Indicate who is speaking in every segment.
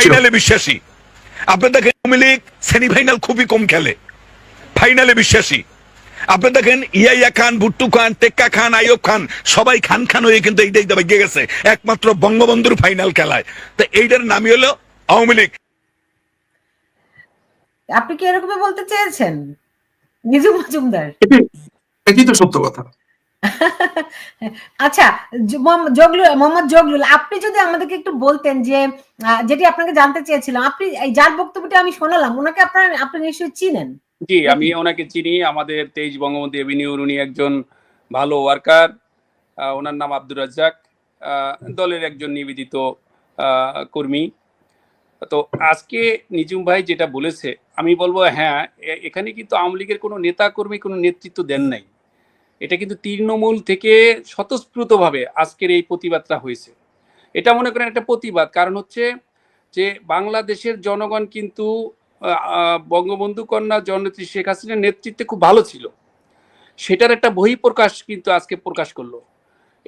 Speaker 1: ফাইনালে বিশ্বাসী আপনি দেখেন আওয়ামী লীগ সেমিফাইনাল খুবই কম খেলে ফাইনালে বিশ্বাসী আপনি দেখেন ইয়াইয়া খান ভুট্টু খান টেক্কা খান আয়ব খান সবাই খান খান হয়ে কিন্তু এইটাই দাবাইকে গেছে একমাত্র বঙ্গবন্ধুর ফাইনাল খেলায় তো এইটার নামই হলো আওয়ামী লীগ
Speaker 2: আপনি কি এরকমই বলতে চেয়েছেন নিজু মজুমদার
Speaker 1: এটি তো সত্য কথা
Speaker 2: আচ্ছা জগলুল মোহাম্মদ জগলুল আপনি যদি আমাদেরকে একটু বলতেন যে যেটি আপনাকে জানতে চেয়েছিলাম আপনি এই যার বক্তব্যটি আমি শোনালাম ওনাকে আপনার আপনি নিশ্চয়ই
Speaker 1: চিনেন জি আমি ওনাকে চিনি আমাদের তেইশ বঙ্গবন্ধু এভিনিউর উনি একজন ভালো ওয়ার্কার ওনার নাম আব্দুর রাজ্জাক দলের একজন নিবেদিত কর্মী তো আজকে নিজুম ভাই যেটা বলেছে আমি বলবো হ্যাঁ এখানে কিন্তু আওয়ামী লীগের কোনো নেতা কর্মী কোনো নেতৃত্ব দেন নাই এটা কিন্তু তৃণমূল থেকে স্বতঃস্ফূর্তভাবে আজকের এই প্রতিবাদটা হয়েছে এটা মনে করেন একটা প্রতিবাদ কারণ হচ্ছে যে বাংলাদেশের জনগণ কিন্তু বঙ্গবন্ধু কন্যা জননেত্রী শেখ হাসিনার নেতৃত্বে খুব ভালো ছিল সেটার একটা বহিঃপ্রকাশ কিন্তু আজকে প্রকাশ করলো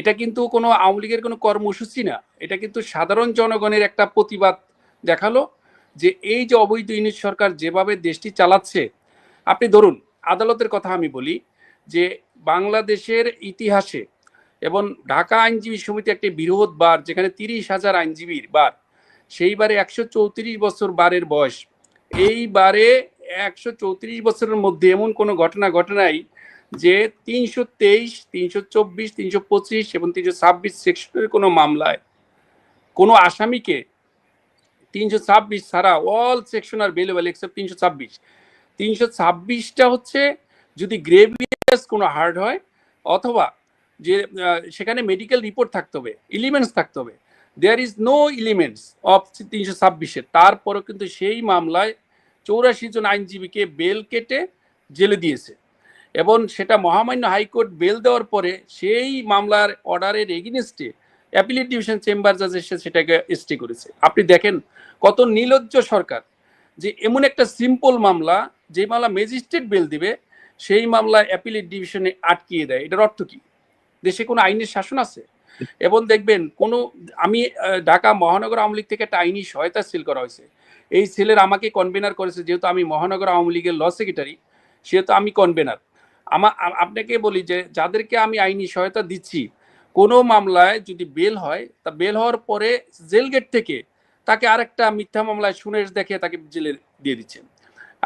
Speaker 1: এটা কিন্তু কোনো আওয়ামী লীগের কোনো কর্মসূচি না এটা কিন্তু সাধারণ জনগণের একটা প্রতিবাদ দেখালো যে এই যে অবৈধ ইউনিট সরকার যেভাবে দেশটি চালাচ্ছে আপনি ধরুন আদালতের কথা আমি বলি যে বাংলাদেশের ইতিহাসে এবং ঢাকা আইনজীবী সমিতি একটি বৃহৎ বার যেখানে তিরিশ হাজার আইনজীবীর বার সেই বারে একশো চৌত্রিশ বছর বারের বয়স এই বারে একশো চৌত্রিশ বছরের মধ্যে এমন কোনো ঘটনা ঘটে নাই যে তিনশো তেইশ তিনশো চব্বিশ তিনশো পঁচিশ এবং তিনশো ছাব্বিশ সেকশনের কোনো মামলায় কোনো আসামিকে তিনশো ছাব্বিশ ছাড়া all section are bailable except তিনশো ছাব্বিশ তিনশো ছাব্বিশটা হচ্ছে যদি গ্রেভি কোনো হার্ড হয় অথবা যে সেখানে মেডিকেল রিপোর্ট থাকতে হবে ইলিমেন্টস থাকতে হবে there is no elements of তিনশো ছাব্বিশে তারপরও কিন্তু সেই মামলায় চৌরাশি জন আইনজীবীকে বেল কেটে জেলে দিয়েছে এবং সেটা মহামান্য হাইকোর্ট বেল দেওয়ার পরে সেই মামলার অর্ডারের এগেনিস্টে অ্যাপিলেট ডিভিশন চেম্বার জাজ এসে সেটাকে স্টে করেছে আপনি দেখেন কত নির্লজ্জ সরকার যে এমন একটা সিম্পল মামলা যে মামলা ম্যাজিস্ট্রেট বেল দিবে সেই মামলা অ্যাপিলেট ডিভিশনে আটকিয়ে দেয় এটার অর্থ কি দেশে কোনো আইনের শাসন আছে এবং দেখবেন কোনো আমি ঢাকা মহানগর আওয়ামী লীগ থেকে একটা আইনি সহায়তা সিল করা হয়েছে এই সেলের আমাকে কনভেনার করেছে যেহেতু আমি মহানগর আওয়ামী লীগের ল সেক্রেটারি সেহেতু আমি কনভেনার আমার আপনাকে বলি যে যাদেরকে আমি আইনি সহায়তা দিচ্ছি কোনো মামলায় যদি বেল হয় তা বেল হওয়ার পরে জেল গেট থেকে তাকে আরেকটা মিথ্যা মামলায় শুনে দেখে তাকে জেলে দিয়ে দিচ্ছেন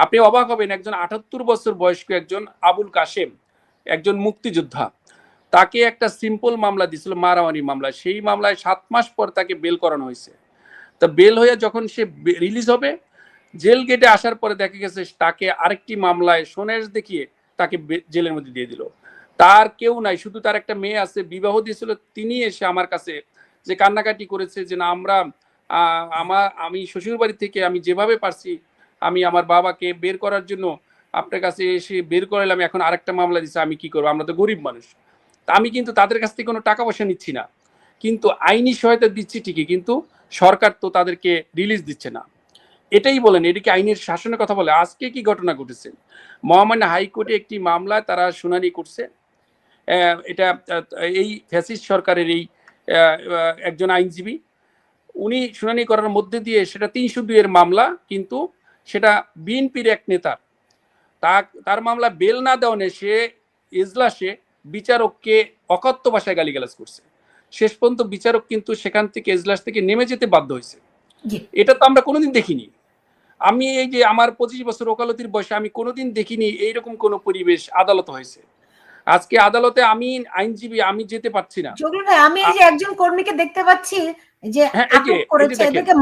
Speaker 1: আপনি অবাক হবেন একজন আটাত্তর বছর বয়স্ক একজন আবুল কাশেম একজন মুক্তিযোদ্ধা তাকে একটা সিম্পল মামলা দিয়েছিল মারামারি মামলা সেই মামলায় সাত মাস পর তাকে বেল করানো হয়েছে তা বেল হয়ে যখন সে রিলিজ হবে জেল গেটে আসার পরে দেখা গেছে তাকে আরেকটি মামলায় সোনেশ দেখিয়ে তাকে জেলের মধ্যে দিয়ে দিল তার কেউ নাই শুধু তার একটা মেয়ে আছে বিবাহ দিয়েছিল তিনি এসে আমার কাছে যে কান্নাকাটি করেছে যে না আমরা আমার আমি শ্বশুর বাড়ি থেকে আমি যেভাবে পারছি আমি আমার বাবাকে বের করার জন্য আপনার কাছে এসে বের করালাম এখন আরেকটা মামলা দিচ্ছে আমি কি করবো আমরা তো গরিব মানুষ আমি কিন্তু তাদের কাছ থেকে কোনো টাকা পয়সা নিচ্ছি না কিন্তু আইনি সহায়তা দিচ্ছি ঠিকই কিন্তু সরকার তো তাদেরকে রিলিজ দিচ্ছে না এটাই বলেন এটিকে আইনের শাসনের কথা বলে আজকে কি ঘটনা ঘটেছে মহামান্য হাইকোর্টে একটি মামলা তারা শুনানি করছে এটা এই ফ্যাসিস্ট সরকারের এই একজন আইনজীবী উনি শুনানি করার মধ্যে দিয়ে সেটা তিনশো দুইয়ের মামলা কিন্তু সেটা বিএনপির এক নেতার তার মামলা বেল না দেওয়ানে সে এজলাসে বিচারককে অকথ্য ভাষায় গালিগালাজ করছে শেষ পর্যন্ত বিচারক কিন্তু সেখান থেকে এজলাস থেকে নেমে যেতে বাধ্য হয়েছে এটা তো আমরা কোনোদিন দেখিনি আমি এই যে আমার পঁচিশ বছর ওকালতির বয়সে আমি কোনোদিন দেখিনি এইরকম কোনো পরিবেশ আদালত হয়েছে আজকে আদালতে আমি আইনজীবী আমি যেতে পারছি না
Speaker 2: আমি যে একজন কর্মীকে দেখতে পাচ্ছি যে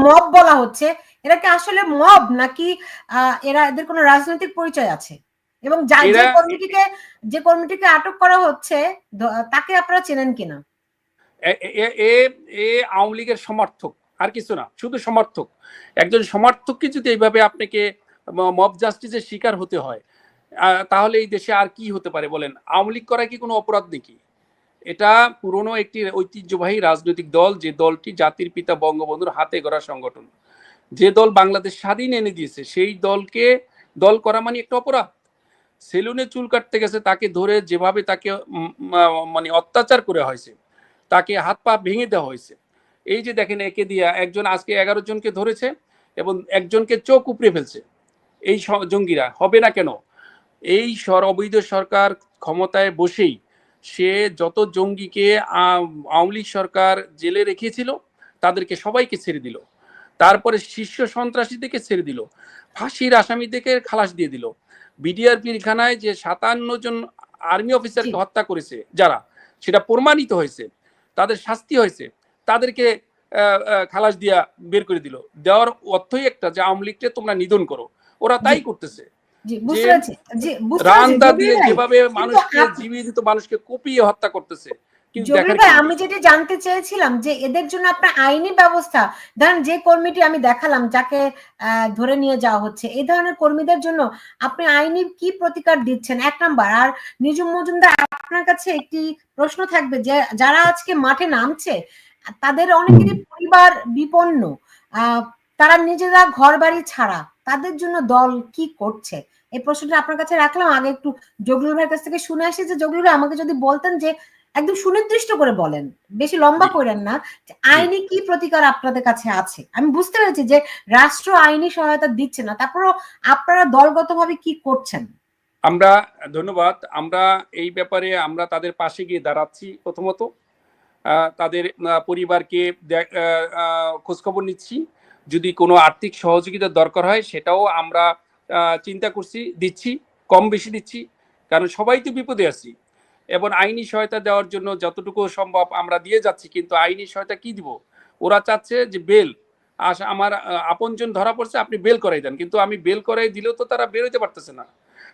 Speaker 2: মব হ্যাঁ, বলা হচ্ছে এরা কি আসলে মব নাকি এরা এদের কোনো রাজনৈতিক পরিচয় আছে এবং যা যে কর্মীটিকে যে কর্মীটিকে আটক করা হচ্ছে তাকে আপনারা চেনেন কিনা
Speaker 1: এ এ আওয়ামী লীগের সমর্থক আর কিছু না শুধু সমর্থক একজন সমর্থককে যদি এইভাবে আপনাকে মব জাস্টিসের শিকার হতে হয় তাহলে এই দেশে আর কি হতে পারে বলেন আওয়ামী লীগ করা কি কোনো অপরাধ নাকি এটা পুরনো একটি ঐতিহ্যবাহী রাজনৈতিক দল যে দলটি জাতির পিতা বঙ্গবন্ধুর হাতে গড়া সংগঠন যে দল বাংলাদেশ স্বাধীন এনে দিয়েছে সেই দলকে দল করা মানে একটা অপরাধ সেলুনে চুল কাটতে গেছে তাকে ধরে যেভাবে তাকে মানে অত্যাচার করে হয়েছে তাকে হাত পা ভেঙে দেওয়া হয়েছে এই যে দেখেন একে দিয়া একজন আজকে এগারো জনকে ধরেছে এবং একজনকে চোখ উপড়ে ফেলছে এই জঙ্গিরা হবে না কেন এই অবৈধ সরকার ক্ষমতায় বসেই সে যত জঙ্গিকে আওয়ামী সরকার জেলে রেখেছিল তাদেরকে সবাইকে ছেড়ে দিল তারপরে শীর্ষ সন্ত্রাসীদেরকে ছেড়ে দিল ফাঁসির আসামিদেরকে খালাস দিয়ে দিল বিডিআর পিরখানায় যে সাতান্ন জন আর্মি অফিসারকে হত্যা করেছে যারা সেটা প্রমাণিত হয়েছে তাদের শাস্তি হয়েছে তাদেরকে খালাস দিয়া বের করে দিল দেওয়ার অর্থই একটা যে আওয়ামী লীগকে তোমরা নিধন করো ওরা তাই করতেছে
Speaker 2: রান্দা দিয়ে যেভাবে মানুষকে হ্যাঁ। জীবিত মানুষকে কুপিয়ে হত্যা করতেছে আমি যেটা জানতে চেয়েছিলাম যে এদের জন্য আপনার আইনি ব্যবস্থা ধরেন যে কর্মীটি আমি দেখালাম যাকে ধরে নিয়ে যাওয়া হচ্ছে এই ধরনের কর্মীদের জন্য আপনি আইনি কি প্রতিকার দিচ্ছেন এক নাম্বার আর নিজুম মজুমদার আপনার কাছে একটি প্রশ্ন থাকবে যে যারা আজকে মাঠে নামছে তাদের অনেকেরই পরিবার বিপন্ন তারা নিজেরা ঘর বাড়ি ছাড়া তাদের জন্য দল কি করছে এই প্রশ্নটা আপনার কাছে রাখলাম আগে একটু জগলুর ভাইয়ের কাছ থেকে শুনে আসি যে জগলুর আমাকে যদি বলতেন যে একদম সুনির্দিষ্ট করে বলেন বেশি লম্বা করেন না আইনি কি প্রতিকার আপনাদের কাছে আছে আমি বুঝতে পেরেছি যে রাষ্ট্র আইনি সহায়তা দিচ্ছে না তারপরও আপনারা দলগতভাবে কি করছেন আমরা ধন্যবাদ আমরা এই ব্যাপারে আমরা তাদের পাশে গিয়ে দাঁড়াচ্ছি প্রথমত তাদের পরিবারকে খোঁজখবর নিচ্ছি যদি কোনো আর্থিক সহযোগিতার দরকার হয় সেটাও আমরা চিন্তা করছি দিচ্ছি কম বেশি দিচ্ছি কারণ সবাই তো বিপদে আছি এবং আইনি সহায়তা দেওয়ার জন্য যতটুকু সম্ভব আমরা দিয়ে যাচ্ছি কিন্তু আইনি সহায়তা কি দিব ওরা চাচ্ছে যে বেল আস আমার আপনজন ধরা পড়ছে আপনি বেল করাই দেন কিন্তু আমি বেল করাই দিলেও তো তারা বেরোতে পারতেছে না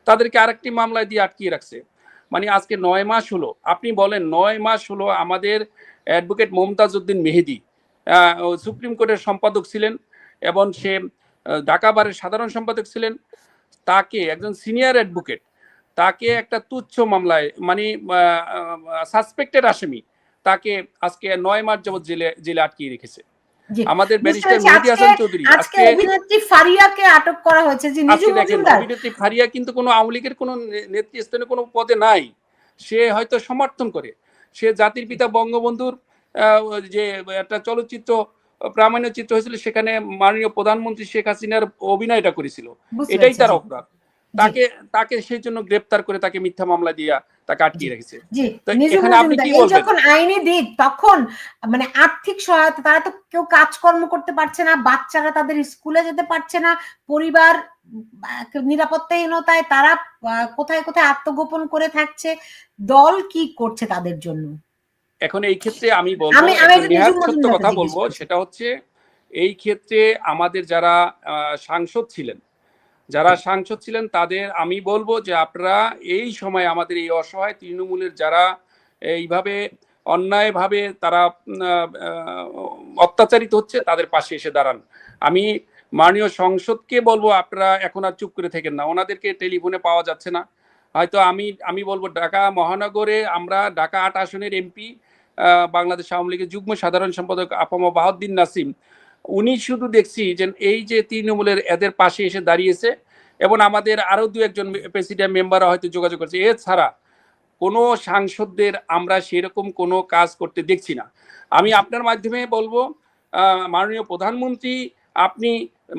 Speaker 2: তাদেরকে আরেকটি মামলায় দিয়ে আটকিয়ে রাখছে মানে আজকে নয় মাস হলো আপনি বলেন নয় মাস হলো আমাদের অ্যাডভোকেট মমতাজ উদ্দিন মেহেদি সুপ্রিম কোর্টের সম্পাদক ছিলেন এবং সে ঢাকা বারের সাধারণ সম্পাদক ছিলেন তাকে একজন সিনিয়র অ্যাডভোকেট তাকে একটা তুচ্ছ মামলায় মানে সাসপেক্টেড আসামি তাকে আজকে নয় মাস যাবত জেলে জেলে আটকিয়ে রেখেছে আমাদের ব্যারিস্টার হাসান চৌধুরী আজকে অভিনেত্রী ফারিয়াকে আটক করা হয়েছে অভিনেত্রী ফারিয়া কিন্তু কোনো আওয়ামী কোনো নেতৃস্থানে কোনো পদে নাই সে হয়তো সমর্থন করে সে জাতির পিতা বঙ্গবন্ধুর যে একটা চলচ্চিত্র প্রামাণ্য চিত্র হয়েছিল সেখানে মাননীয় প্রধানমন্ত্রী শেখ হাসিনার অভিনয়টা করেছিল এটাই তার অপরাধ তাকে তাকে সেই জন্য গ্রেপ্তার করে তাকে মিথ্যা মামলা দিয়া তাকে আটকিয়ে রেখেছে যখন আইনে দিক তখন মানে আর্থিক সহায়তা তারা তো কেউ কাজকর্ম করতে পারছে না বাচ্চারা তাদের স্কুলে যেতে পারছে না পরিবার নিরাপত্তাহীনতায় তারা কোথায় কোথায় আত্মগোপন করে থাকছে দল কি করছে তাদের জন্য এখন এই ক্ষেত্রে আমি বলবো কথা বলবো সেটা হচ্ছে এই ক্ষেত্রে আমাদের যারা সাংসদ ছিলেন যারা সাংসদ ছিলেন তাদের আমি বলবো যে আপনারা এই সময় আমাদের এই অসহায় তৃণমূলের যারা এইভাবে অন্যায়ভাবে তারা অত্যাচারিত হচ্ছে তাদের পাশে এসে দাঁড়ান আমি মাননীয় সংসদকে বলবো আপনারা এখন আর চুপ করে থাকেন না ওনাদেরকে টেলিফোনে পাওয়া যাচ্ছে না হয়তো আমি আমি বলবো ঢাকা মহানগরে আমরা ঢাকা আট আসনের এমপি বাংলাদেশ আওয়ামী লীগের যুগ্ম সাধারণ সম্পাদক আপামা বাহাদ্দিন নাসিম উনি শুধু দেখছি যে এই যে তৃণমূলের এদের পাশে এসে দাঁড়িয়েছে এবং আমাদের আরো দু একজন প্রেসিডেন্ট মেম্বাররা হয়তো যোগাযোগ করছে এছাড়া কোনো সাংসদদের আমরা সেরকম কোনো কাজ করতে দেখছি না আমি আপনার মাধ্যমে বলবো মাননীয় প্রধানমন্ত্রী আপনি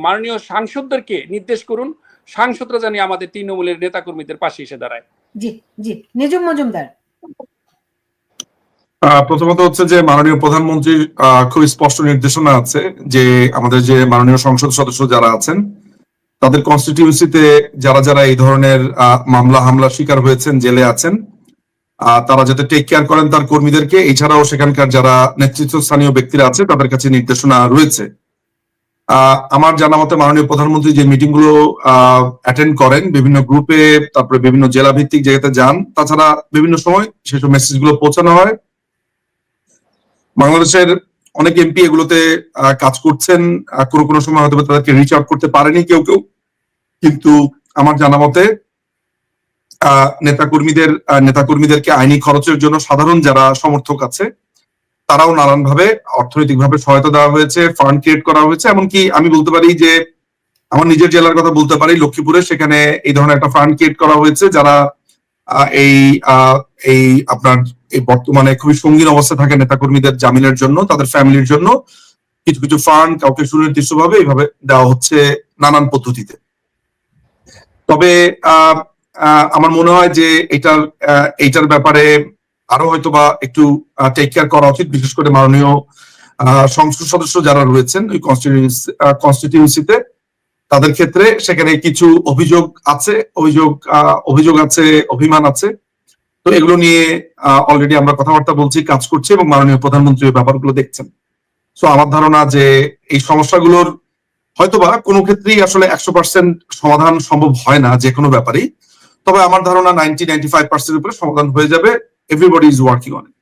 Speaker 2: মাননীয় সাংসদদেরকে নির্দেশ করুন সাংসদরা জানি আমাদের তৃণমূলের নেতাকর্মীদের পাশে এসে দাঁড়ায় জি জি নিজম মজুমদার প্রথমত হচ্ছে যে মাননীয় প্রধানমন্ত্রীর খুব স্পষ্ট নির্দেশনা আছে যে আমাদের যে মাননীয় সংসদ সদস্য যারা আছেন তাদের কনস্টিটিউন্সিতে যারা যারা এই ধরনের মামলা হামলা শিকার হয়েছেন জেলে আছেন তারা যাতে টেক কেয়ার করেন তার কর্মীদেরকে এছাড়াও সেখানকার যারা নেতৃত্বস্থানীয় ব্যক্তিরা আছে তাদের কাছে নির্দেশনা রয়েছে আমার জানা মতে মাননীয় প্রধানমন্ত্রী যে মিটিং গুলো অ্যাটেন্ড করেন বিভিন্ন গ্রুপে তারপরে বিভিন্ন জেলা ভিত্তিক জায়গাতে যান তাছাড়া বিভিন্ন সময় সেসব মেসেজ গুলো পৌঁছানো হয় বাংলাদেশের অনেক এমপি এগুলোতে কাজ করছেন কোনো কোনো সময় হয়তো তাদেরকে রিচ আউট করতে পারেনি কেউ কেউ কিন্তু আমার জানা মতে নেতাকর্মীদের নেতাকর্মীদেরকে আইনি খরচের জন্য সাধারণ যারা সমর্থক আছে তারাও নানানভাবে অর্থনৈতিকভাবে সহায়তা দেওয়া হয়েছে ফান্ড ক্রিয়েট করা হয়েছে এমনকি আমি বলতে পারি যে আমার নিজের জেলার কথা বলতে পারি লক্ষ্মীপুরে সেখানে এই ধরনের একটা ফান্ড ক্রিয়েট করা হয়েছে যারা এই এই আপনার এই বর্তমানে খুবই সঙ্গীন অবস্থা থাকে নেতাকর্মীদের জামিনের জন্য তাদের ফ্যামিলির জন্য কিছু কিছু ফান্ড কাউকে সুনির্দিষ্ট ভাবে এইভাবে দেওয়া হচ্ছে নানান পদ্ধতিতে তবে আমার মনে হয় যে এটার এইটার ব্যাপারে আরো হয়তো বা একটু টেক কেয়ার করা উচিত বিশেষ করে মাননীয় সংসদ সদস্য যারা রয়েছেন ওই কনস্টিটিউন্সিতে তাদের ক্ষেত্রে সেখানে কিছু অভিযোগ আছে অভিযোগ অভিযোগ আছে অভিমান আছে তো এগুলো নিয়ে অলরেডি আমরা কথাবার্তা বলছি কাজ করছি এবং মাননীয় প্রধানমন্ত্রী ব্যাপারগুলো দেখছেন তো আমার ধারণা যে এই সমস্যাগুলোর হয়তোবা কোনো ক্ষেত্রেই আসলে একশো পার্সেন্ট সমাধান সম্ভব হয় না যে কোনো ব্যাপারেই তবে আমার ধারণা নাইনটি নাইনটি ফাইভ পার্সেন্ট উপরে সমাধান হয়ে যাবে এভরিবডি ইজ ওয়ার্কিং অনেক